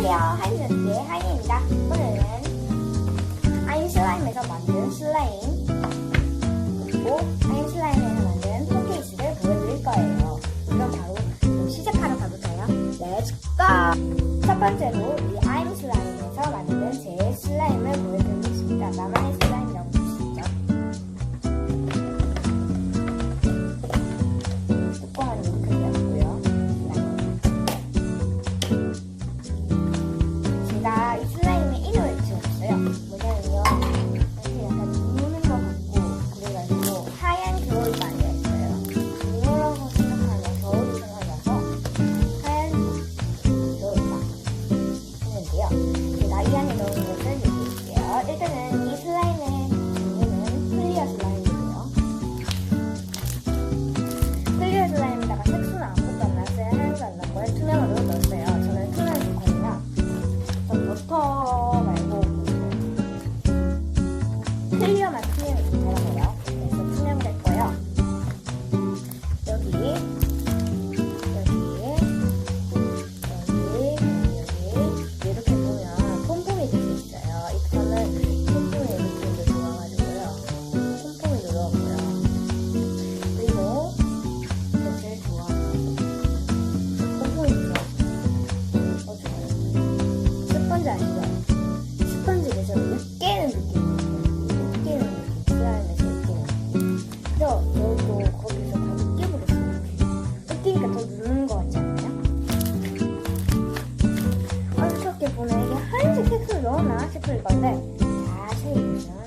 안녕하세요. 하이즈의 하이입니다. 오늘은 아인 슬라임에서 만든 슬라임 그리고 아인 슬라임에서 만든 폰케이스를 보여드릴 거예요. 그럼 바로 좀 시작하러 가볼까요? 렛츠 고! 첫 번째로 넣었나 싶을 건데 자세히 보면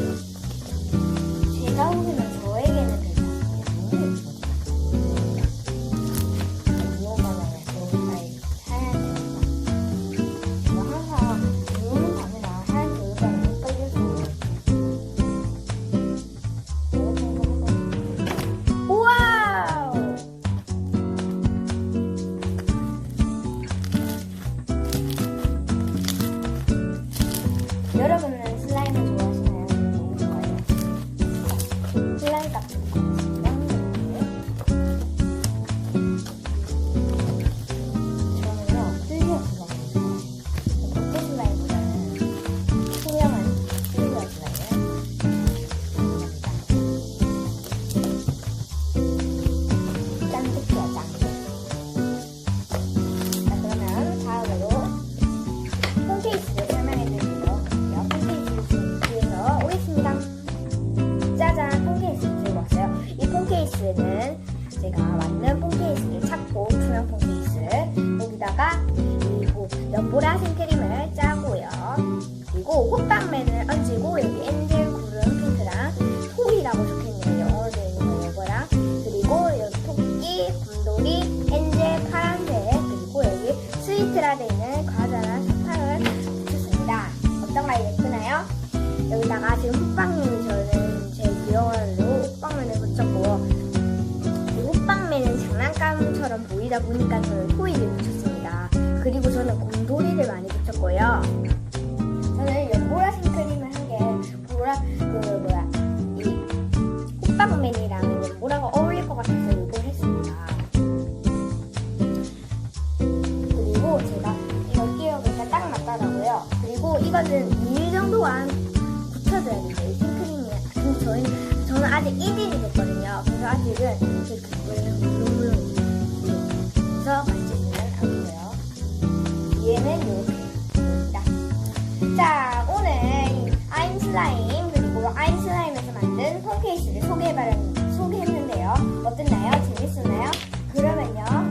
생 폰케이스는 제가 만든 폰케이스를 찾고 투명 폰케이스 여기다가 그리고 연보라색 크림을 짜고요. 그리고 호빵맨을 얹고 여기 엔젤 구름 핑크랑 토이라고 적혀있네요. 영어로 되어 있는 거 이거랑 그리고 여기 토끼, 곰돌이, 엔젤 파란색 그리고 여기 스위트라 되어 있는 과자랑 사탕을 붙였습니다. 어떤 가 예쁘나요? 여기다가 지금 호빵맨 곰처럼 보이다 보니까 저는 코일을 붙였습니다. 그리고 저는 곰돌이를 많이 붙였고요. 저는 연보라 생크림을 한 게 보라 그 뭐야 이 꽃방맨이랑 연보라가 어울릴 것 같아서 이걸 했습니다. 그리고 제가 이걸 끼워보니까 딱 맞더라고요. 그리고 이거는 2일 정도만 붙여줘야 돼요. 이 생크림이 근데 저희는 저는 아직 1일이 됐거든요. 그래서 아직은 이렇게 그거를 네, 서비스를 소개했는데요. 어땠나요? 재밌었나요? 그러면요.